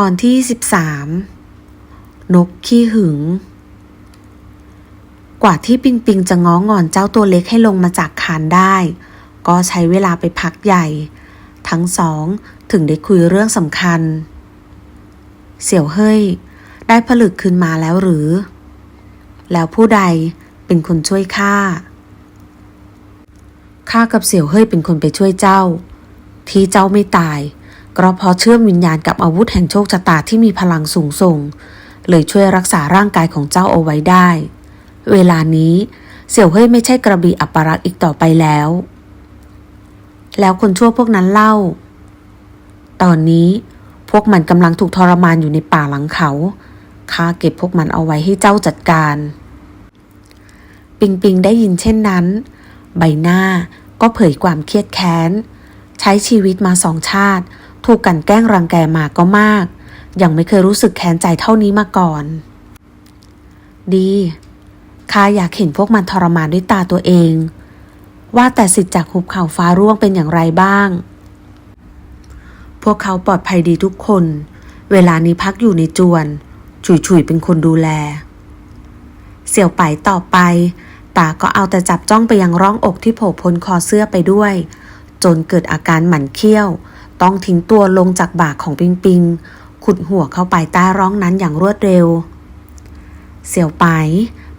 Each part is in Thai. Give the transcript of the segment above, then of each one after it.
ตอนที่สิบสามนกขี้หึง กว่าที่ปิงปิงจะง้องอนเจ้าตัวเล็กให้ลงมาจากคานได้ ก็ใช้เวลาไปพักใหญ่ ทั้งสองถึงได้คุยเรื่องสำคัญ เสี่ยวเฮ้ย ได้ผลึกคืนมาแล้วหรือ แล้วผู้ใดเป็นคนช่วยข้าข้ากับเสี่ยวเฮ้ยเป็นคนไปช่วยเจ้า ที่เจ้าไม่ตาย ก็เพราะเชื่อมวิญญาณกับอาวุธแห่งโชคชะตาที่มีพลังสูงส่ง เลยช่วยรักษาร่างกายของเจ้าเอาไว้ได้ เวลานี้เสี่ยวเฮ้ยไม่ใช่กระบี่อัปรักษ์อีกต่อไปแล้ว แล้วคนชั่วพวกนั้นเล่า ตอนนี้พวกมันกำลังถูกทรมานอยู่ในป่าหลังเขา ข้าเก็บพวกมันเอาไว้ให้เจ้าจัดการ ปิงปิงได้ยินเช่นนั้น ใบหน้าก็เผยความเครียดแค้น ใช้ชีวิตมาสองชาติ ถูกกันแกล้งรังแกมาก็มาก ยังไม่เคยรู้สึกแค้นใจเท่านี้มาก่อน ดีข้าอยากเห็นพวกมันทรมานด้วยตาตัวเอง ว่าแต่สิทธิ์จากหุบเขาฟ้าร่วงเป็นอย่างไรบ้าง พวกเขาปลอดภัยดีทุกคน เวลานี้พักอยู่ในจวน ฉุยฉุยๆเป็นคนดูแล เสี่ยวไปต่อไปตาก็เอาแต่จับจ้องไปยังร่องอกที่โผล่พ้นคอเสื้อไปด้วย จนเกิดอาการหมันเคี้ยว ต้องทิ้งตัวลงจากบ่าของปิงปิง ขุดหัวเข้าไปใต้ร่องนั้นอย่างรวดเร็ว เสี่ยวไป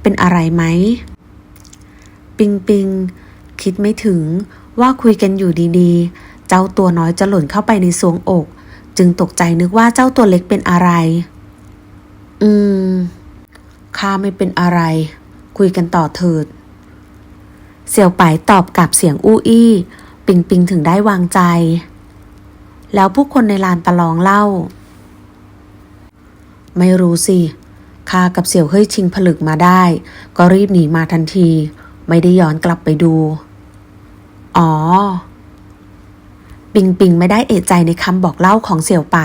เป็นอะไรไหม ปิงปิง คิดไม่ถึงว่าคุยกันอยู่ดีๆ เจ้าตัวน้อยจะหล่นเข้าไปในสวงอก จึงตกใจนึกว่าเจ้าตัวเล็กเป็นอะไร อืม ข้าไม่เป็นอะไร คุยกันต่อเถิด เสี่ยวไปตอบกับเสียงอู้อี้ ปิงปิงถึงได้วางใจ แล้วผู้คนในลานประลองเล่า ไม่รู้สิข้ากับเสี่ยวเฮ้ยชิงผลึกมาได้ ก็รีบหนีมาทันที ไม่ได้ย้อนกลับไปดู อ๋อ ปิงปิงไม่ได้เอะใจในคำบอกเล่าของเสี่ยวไป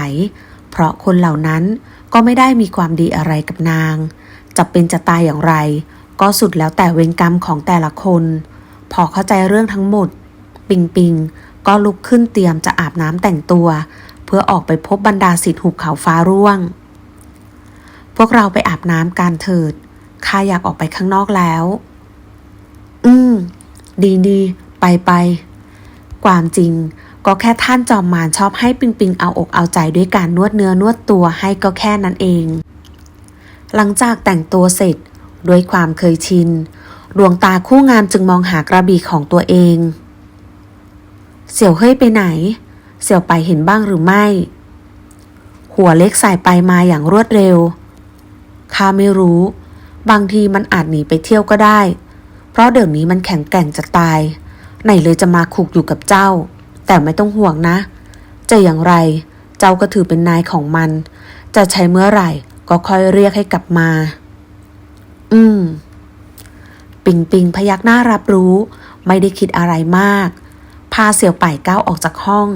เพราะคนเหล่านั้นก็ไม่ได้มีความดีอะไรกับนาง จะเป็นจะตายอย่างไร ก็สุดแล้วแต่เวรกรรมของแต่ละคน พอเข้าใจเรื่องทั้งหมด ปิงปิง ก็ลุกขึ้นเตรียมจะอาบน้ำแต่งตัว เพื่อออกไปพบบรรดาศิษย์หุบเขาฟ้าร่วง พวกเราไปอาบน้ำกันเถิดข้าอยากออกไปข้างนอกแล้ว อืม ดีดีไปไปความจริงก็แค่ท่านจอมมารชอบให้ปิงปิงเอาอกเอาใจด้วยการนวดเนื้อนวดตัวให้ก็แค่นั้นเอง หลังจากแต่งตัวเสร็จด้วยความเคยชิน ดวงตาคู่งามจึงมองหากระบี่ของตัวเอง เสี่ยวเฮ้ยไปไหน เสี่ยวไปเห็นบ้างหรือไม่ หัวเล็กสายไปมาอย่างรวดเร็ว ข้าไม่รู้ บางทีมันอาจหนีไปเที่ยวก็ได้ เพราะเดี๋ยวนี้มันแข็งแกร่งจะตาย ไหนเลยจะมาคุกอยู่กับเจ้า แต่ไม่ต้องห่วงนะ จะอย่างไร เจ้าก็ถือเป็นนายของมัน จะใช้เมื่อไหร่ก็ค่อยเรียกให้กลับมา อืม ปิงปิงพยักหน้ารับรู้ ไม่ได้คิดอะไรมาก พาเสี่ยวไป่ก้าวออกจากห้อง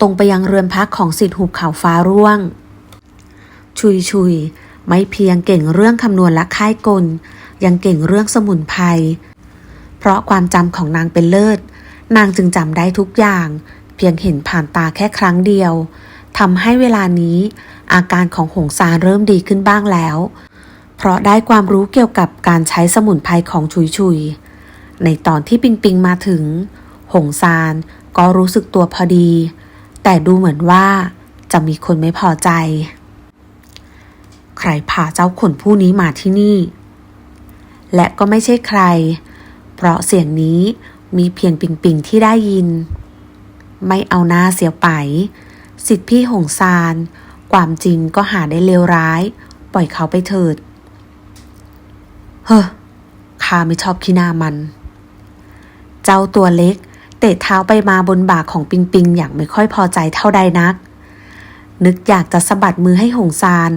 ตรงไปยังเรือนพักของสิทธิหุบเขาฟ้าร่วง ชุยชุยไม่เพียงเก่งเรื่องคำนวณและค่ายกล ยังเก่งเรื่องสมุนไพรเพราะความจำของนางเป็นเลิศ นางจึงจำได้ทุกอย่าง เพียงเห็นผ่านตาแค่ครั้งเดียวทำให้เวลานี้อาการของหงซานเริ่มดีขึ้นบ้างแล้ว เพราะได้ความรู้เกี่ยวกับการใช้สมุนไพรของชุยชุย ในตอนที่ปิงปิงมาถึง หงซานก็รู้สึกตัวพอดี แต่ดูเหมือนว่าจะมีคนไม่พอใจ ใครพาเจ้าขนผู้นี้มาที่นี่ และก็ไม่ใช่ใคร เพราะเสียงนี้มีเพียงปิงปิงที่ได้ยิน ไม่เอาหน้าเสียวไปสิทธิพี่หงซาน ความจริงก็หาได้เลวร้าย ปล่อยเขาไปเถิด เฮ้อข้าไม่ชอบขี้หน้ามัน เจ้าตัวเล็ก เตะเท้าไปมาบนบ่าของปิงปิงอย่างไม่ค่อยพอใจเท่าใดนัก นึกอยากจะสะบัดมือให้หงซาน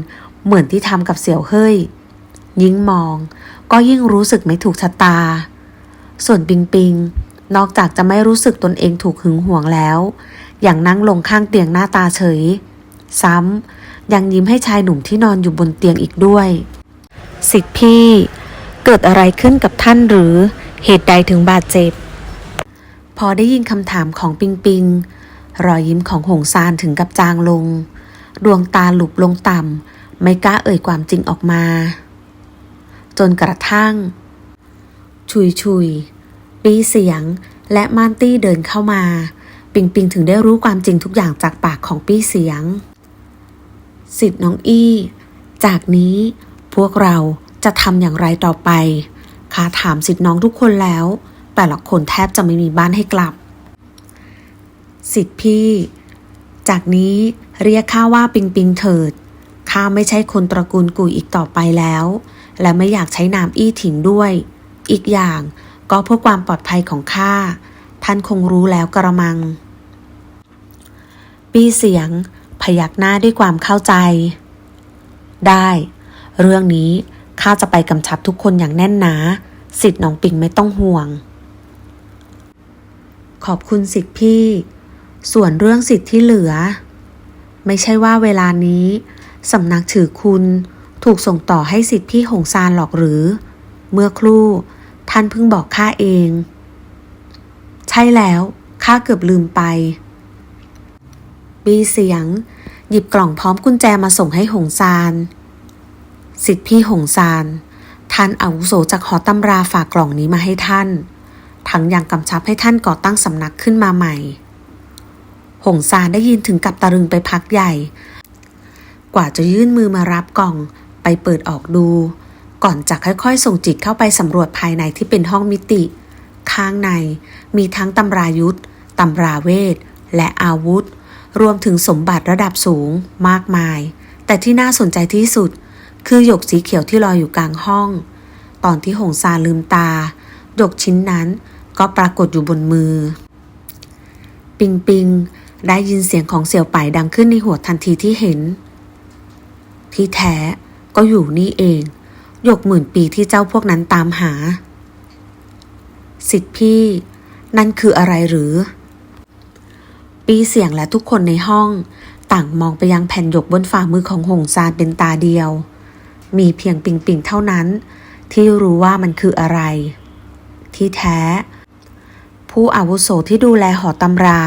เหมือนที่ทำกับเสี่ยวเฮ้ย ยิ่งมองก็ยิ่งรู้สึกไม่ถูกชะตา ส่วนปิงปิงนอกจากจะไม่รู้สึกตนเองถูกหึงหวงแล้ว อย่างนั่งลงข้างเตียงหน้าตาเฉย ซ้ำยังยิ้มให้ชายหนุ่มที่นอนอยู่บนเตียงอีกด้วย สิทธิพี่ เกิดอะไรขึ้นกับท่านหรือเหตุใดถึงบาดเจ็บ อได้ยินคำถามของปิงปิง รอยยิ้มของหงซานถึงกับจางลง ดวงตาหลุบลงต่ำ ไม่กล้าเอ่ยความจริงออกมา จนกระทั่ง ชุยชุย ปีเสียงและมานตี้เดินเข้ามา ปิงปิงถึงได้รู้ความจริงทุกอย่างจากปากของปี้เสียง สิทธิ์น้องอี้ จากนี้พวกเราจะทำอย่างไรต่อไปข้าถามสิทธิ์น้องทุกคนแล้ว แต่ละคนแทบจะไม่มีบ้านให้กลับ สิทธิ์พี่ จากนี้เรียกข้าว่าปิงปิงเถิด ข้าไม่ใช่คนตระกูลกุยอีกต่อไปแล้ว และไม่อยากใช้นามอี้ถิงด้วย อีกอย่างก็เพื่อความปลอดภัยของข้า ท่านคงรู้แล้วกระมัง ปีเสียง พยักหน้าด้วยความเข้าใจ ได้ เรื่องนี้ข้าจะไปกำชับทุกคนอย่างแน่นหนา สิทธิ์น้องปิงไม่ต้องห่วง ขอบคุณสิทธิ์พี่ ส่วนเรื่องสิทธิ์ที่เหลือ ไม่ใช่ว่าเวลานี้สำนักถือคุณถูกส่งต่อให้สิทธิ์พี่หงซานหรอกหรือ เมื่อครู่ท่านเพิ่งบอกข้าเอง ใช่แล้วข้าเกือบลืมไป บีเสียง หยิบกล่องพร้อมกุญแจมาส่งให้หงซาน สิทธิพี่หงซานท่านอาวุโสจากหอตำราฝากกล่องนี้มาให้ท่าน ทั้งยังกำชับให้ท่านก่อตั้งสำนักขึ้นมาใหม่ หงซานได้ยินถึงกับตะลึงไปพักใหญ่ กว่าจะยื่นมือมารับกล่องไปเปิดออกดู ก่อนจะค่อยๆ ส่งจิตเข้าไปสำรวจภายในที่เป็นห้องมิติ ข้างในมีทั้งตำรายุทธตำราเวท และอาวุธ รวมถึงสมบัติระดับสูงมากมาย แต่ที่น่าสนใจที่สุด คือหยกสีเขียวที่ลอยอยู่กลางห้อง ตอนที่หงซาลืมตา หยกชิ้นนั้นก็ปรากฏอยู่บนมือ ปิงปิงได้ยินเสียงของเสี่ยวไปดังขึ้นในหัวทันทีที่เห็น ที่แท้ก็อยู่นี่เองหยกหมื่นปีที่เจ้าพวกนั้นตามหา สิทธิพี่ นั่นคืออะไรหรือ ปีเสียงและทุกคนในห้อง ต่างมองไปยังแผ่นหยกบนฝ่ามือของหงซานเป็นตาเดียว มีเพียงปิงปิงเท่านั้น ที่รู้ว่ามันคืออะไร ที่แท้ ผู้อาวุโสที่ดูแลหอตำรา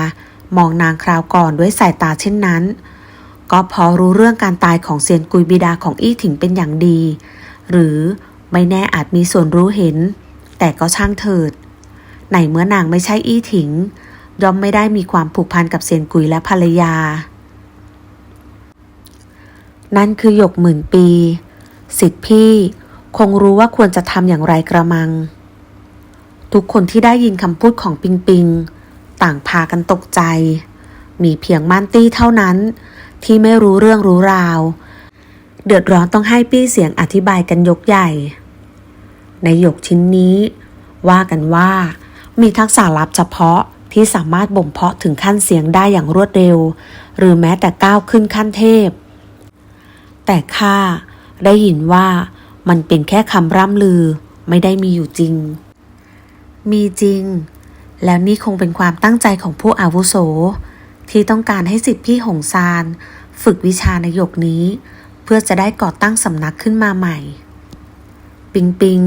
มองนางคราวก่อนด้วยสายตาเช่นนั้น ก็พอรู้เรื่องการตายของเซียนกุยบิดาของอี้ถิงเป็นอย่างดี หรือไม่แน่อาจมีส่วนรู้เห็น แต่ก็ช่างเถิดในเมื่อนางไม่ใช่อี้ถิง ย่อมไม่ได้มีความผูกพันกับเซียนกุยและภรรยา นั่นคือหยกหมื่นปี สิทธิพี่คงรู้ว่าควรจะทำอย่างไรกระมัง ทุกคนที่ได้ยินคำพูดของปิงปิง ต่างพากันตกใจ มีเพียงม่านตี้เท่านั้น ที่ไม่รู้เรื่องรู้ราว เดือดร้อนต้องให้ปี้เสียงอธิบายกันยกใหญ่ ในหยกชิ้นนี้ ว่ากันว่า มีทักษะลับเฉพาะที่สามารถบ่มเพาะถึงขั้นเสียงได้อย่างรวดเร็ว หรือแม้แต่ก้าวขึ้นขั้นเทพ แต่ข้าได้ยินว่ามันเป็นแค่คำร่ำลือไม่ได้มีอยู่จริง มีจริง แล้วนี่คงเป็นความตั้งใจของผู้อาวุโส ที่ต้องการให้สิทธิพี่หงซาน ฝึกวิชาในหยกนี้ เพื่อจะได้ก่อตั้งสำนักขึ้นมาใหม่ ปิงปิง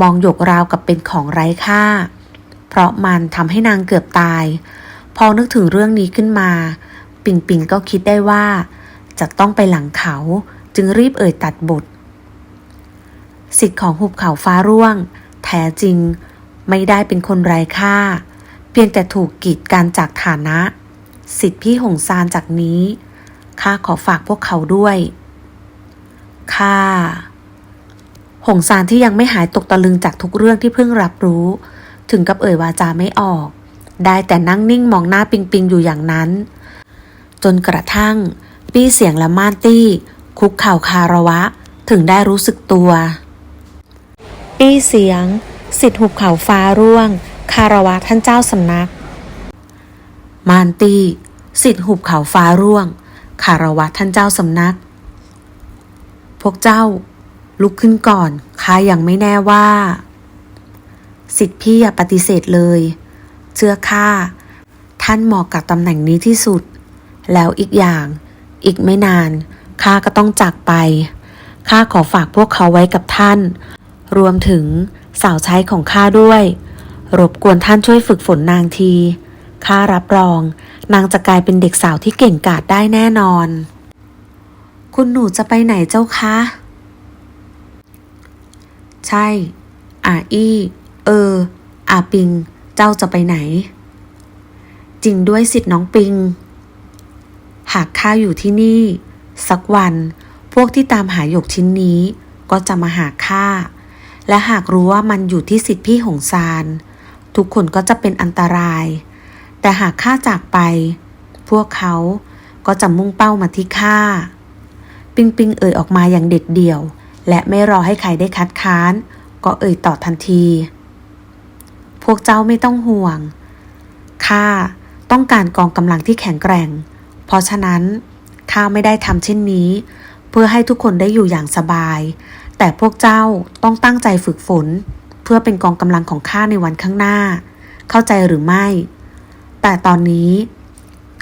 มองหยกราวกับเป็นของไร้ค่า เพราะมันทำให้นางเกือบตาย พอนึกถึงเรื่องนี้ขึ้นมา ปิงปิงก็คิดได้ว่า จะต้องไปหลังเขาจึงรีบเอ่ยตัดบท สิทธิ์ของหุบเขาฟ้าร่วง แท้จริง ไม่ได้เป็นคนไร้ค่า เพียงแต่ถูกกีดกันจากฐานะ สิทธิพี่หงซานจากนี้ข้าขอฝากพวกเขาด้วยข้าหงซานที่ยังไม่หายตกตะลึงจากทุกเรื่องที่เพิ่งรับรู้ ถึงกับเอ่ยวาจาไม่ออก ได้แต่นั่งนิ่งมองหน้าปิงปิงอยู่อย่างนั้น จนกระทั่ง ปี้เสียงและม่านตี้ คุกเข่าคาระวะ ถึงได้รู้สึกตัว ปี้เสียง สิทธิหุบเขาฟ้าร่วง คารวะท่านเจ้าสำนัก มานตีสิทธิหุบเขาฟ้าร่วง คารวะท่านเจ้าสำนัก พวกเจ้า ลุกขึ้นก่อนข้ายังไม่แน่ว่า สิทธิพี่อย่าปฏิเสธเลย เชื่อข้าท่านเหมาะกับตำแหน่งนี้ที่สุด แล้วอีกอย่างอีกไม่นานข้าก็ต้องจากไปข้าขอฝากพวกเขาไว้กับท่าน รวมถึง สาวใช้ของข้าด้วย รบกวนท่านช่วยฝึกฝนนางทีข้ารับรอง นางจะกลายเป็นเด็กสาวที่เก่งกาจได้แน่นอน คุณหนูจะไปไหนเจ้าคะ ใช่ อาอี้ เออ อาปิง เจ้าจะไปไหน จริงด้วยสิทธิ์น้องปิง หากข้าอยู่ที่นี่ สักวัน พวกที่ตามหาหยกชิ้นนี้ ก็จะมาหาข้า และหากรู้ว่ามันอยู่ที่สิทธิพี่หงซานทุกคนก็จะเป็นอันตราย แต่หากข้าจากไป พวกเขาก็จะมุ่งเป้ามาที่ข้าปิงปิงเอ่ยออกมาอย่างเด็ดเดี่ยว และไม่รอให้ใครได้คัดค้าน ก็เอ่ยต่อทันที พวกเจ้าไม่ต้องห่วง ข้าต้องการกองกำลังที่แข็งแกร่ง เพราะฉะนั้นข้าไม่ได้ทำเช่นนี้ เพื่อให้ทุกคนได้อยู่อย่างสบาย แต่พวกเจ้าต้องตั้งใจฝึกฝน เพื่อเป็นกองกำลังของข้าในวันข้างหน้า เข้าใจหรือไม่ แต่ตอนนี้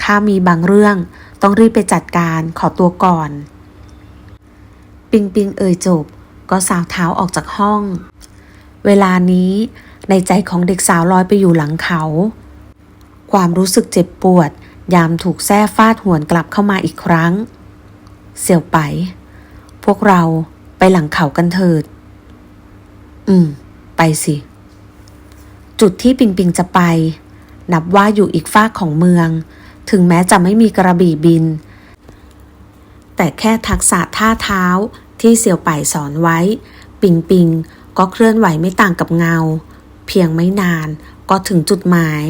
ข้ามีบางเรื่องต้องรีบไปจัดการขอตัวก่อน ปิงปิงเอ่ยจบ ก็สาวเท้าออกจากห้อง เวลานี้ในใจของเด็กสาวลอยไปอยู่หลังเขา ความรู้สึกเจ็บปวด ยามถูกแส้ฟาดหวนกลับเข้ามาอีกครั้ง เสี่ยวไป พวกเรา ไปหลังเขากันเถิด อืม ไปสิ จุดที่ปิงปิงจะไป นับว่าอยู่อีกฟากของเมือง ถึงแม้จะไม่มีกระบี่บิน แต่แค่ทักษะท่าเท้าที่เสี่ยวไปสอนไว้ ปิงปิงก็เคลื่อนไหวไม่ต่างกับเงา เพียงไม่นานก็ถึงจุดหมาย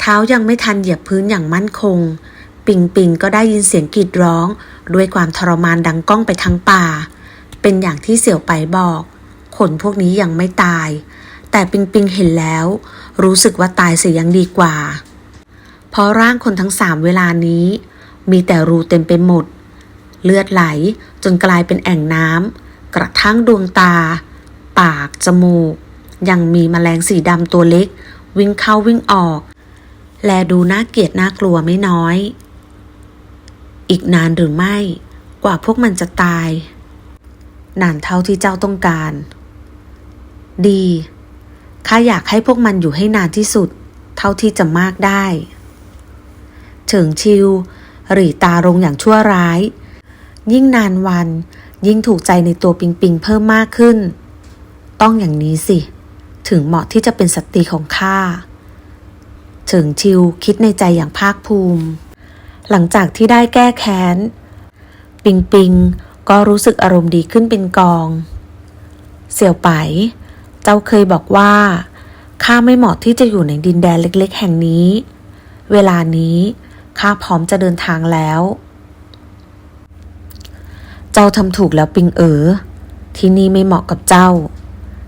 เท้ายังไม่ทันเหยียบพื้นอย่างมั่นคง ปิงปิงก็ได้ยินเสียงกรีดร้อง ด้วยความทรมานดังก้องไปทั้งป่า เป็นอย่างที่เสี่ยวไปบอกขนพวกนี้ยังไม่ตาย แต่ปิงปิงเห็นแล้ว รู้สึกว่าตายเสียยังดีกว่า เพราะร่างคนทั้งสามเวลานี้ มีแต่รูเต็มไปหมด เลือดไหลจนกลายเป็นแอ่งน้ำกระทั่งดวงตา ปาก จมูก ยังมีแมลงสีดำตัวเล็ก วิ่งเข้าวิ่งออก แลดูน่าเกลียดน่ากลัวไม่น้อย อีกนานหรือไม่ กว่าพวกมันจะตาย นานเท่าที่เจ้าต้องการ ดีข้าอยากให้พวกมันอยู่ให้นานที่สุด เท่าที่จะมากได้เฉิงชิว หรี่ตาลงอย่างชั่วร้าย ยิ่งนานวัน ยิ่งถูกใจในตัวปิงปิงเพิ่มมากขึ้น ต้องอย่างนี้สิ ถึงเหมาะที่จะเป็นสตรีของข้าเฉิงชิวคิดในใจอย่างภาคภูมิ หลังจากที่ได้แก้แค้น ปิงปิงก็รู้สึกอารมณ์ดีขึ้นเป็นกอง เสี่ยวไป เจ้าเคยบอกว่าข้าไม่เหมาะที่จะอยู่ในดินแดนเล็ก ๆ แห่งนี้ เวลานี้ข้าพร้อมจะเดินทางแล้ว เจ้าทำถูกแล้วปิงเอ๋อ ที่นี่ไม่เหมาะกับเจ้า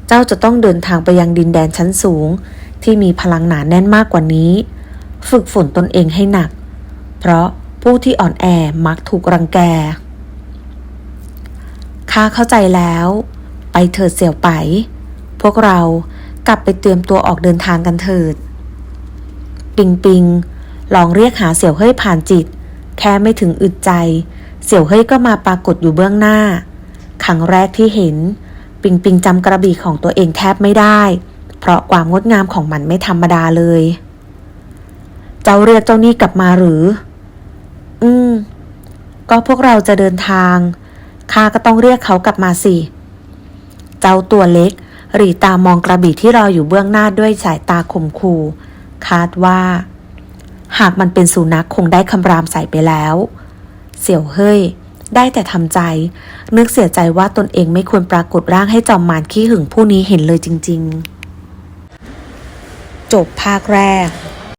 เจ้าจะต้องเดินทางไปยังดินแดนชั้นสูงที่มีพลังหนาแน่นมากกว่านี้ ฝึกฝนตนเองให้หนัก เพราะผู้ที่อ่อนแอมักถูกรังแก ข้าเข้าใจแล้ว ไปเถิดเสี่ยวไป พวกเรากลับไปเตรียมตัวออกเดินทางกันเถิด ปิงปิง ลองเรียกหาเสี่ยวเฮ้ยผ่านจิต แค่ไม่ถึงอึดใจ เสี่ยวเฮ้ยก็มาปรากฏอยู่เบื้องหน้า ครั้งแรกที่เห็น ปิงปิงจำกระบี่ของตัวเองแทบไม่ได้ เพราะความงดงามของมันไม่ธรรมดาเลย เจ้าเรียกเจ้านี่กลับมาหรือ ก็พวกเราจะเดินทาง ข้าก็ต้องเรียกเขากลับมาสิ เจ้าตัวเล็ก หรีตามองกระบี่ที่รออยู่เบื้องหน้าด้วยสายตาข่มขู่คาดว่า หากมันเป็นสุนัขคงได้คำรามใส่ไปแล้ว เสี่ยวเฮ้ย ได้แต่ทำใจ นึกเสียใจว่าตนเองไม่ควรปรากฏร่างให้จอมมารขี้หึงผู้นี้เห็นเลยจริง ๆ จบภาคแรก